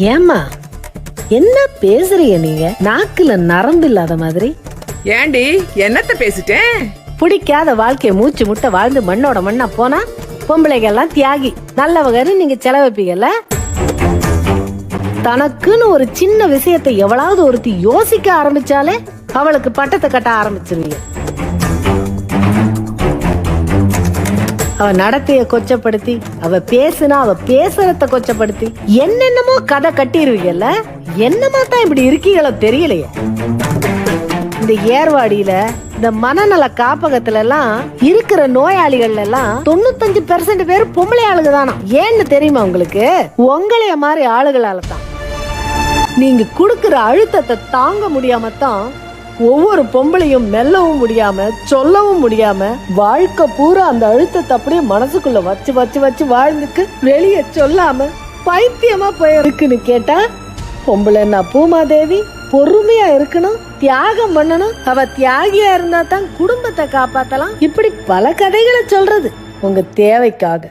ஏம்மா? என்ன பேசுறீங்க நீங்க? நாக்குல நரம்பு இல்லாத மாதிரி. ஏண்டி என்னத்த பேசிட்டேன்? பிடிக்காத வாழ்க்கைய மூச்சு முட்டை வாழ்ந்து மண்ணோட மண்ணா போனா பொம்பளைங்க எல்லாம் தியாகி நல்லவகன்னு நீங்க செலவைப்பீங்கல்ல தனக்குன்னு ஒரு சின்ன விஷயத்தை எவ்வளவு ஒருத்தி யோசிக்க ஆரம்பிச்சாலே அவளுக்கு பட்டத்தை கட்ட ஆரம்பிச்சிருவீங்க. அவ நடத்தைய கொச்சப்படுத்தி அவ பேசுனா அவ பேசுறத கொச்சப்படுத்தி. என்னென்னமோ கதை கட்டிருவீங்கல்ல? என்னமா தான் இப்படி இருக்கீங்களோ தெரியலையே. இந்த ஏர்வாடியில இந்த மனநல காப்பகத்துல எல்லாம் இருக்கிற நோயாளிகள் எல்லாம் தொண்ணூத்தஞ்சு பெர்சென்ட் பேர் பொம்பளை ஆளுங்க தானா ஏன்னு தெரியுமா உங்களுக்கு? உங்களைய மாதிரி ஆளுகளால தான். நீங்க குடுக்கிற அழுத்தத்தை தாங்க முடியாம தான் ஒவ்வொரு பொம்பளையும் மெல்லவும் முடியாம சொல்லவும் முடியாம வாழ்க்கை பூரா அந்த அழுத்தத்தை அப்படியே மனசுக்குள்ள வச்சு வச்சு வச்சு வாழ்ந்துக்கு வெளியே சொல்லாம பைத்தியமா போயிருக்குன்னு கேட்டா பொம்பளைன்னா பூமாதேவி? பொறுமையா இருக்கணும் தியாகம் பண்ணணும். அவ தியாகியா இருந்தா தான் குடும்பத்தை காப்பாத்தலாம். இப்படி பல கதைகளை சொல்றது உங்க தேவைக்காக.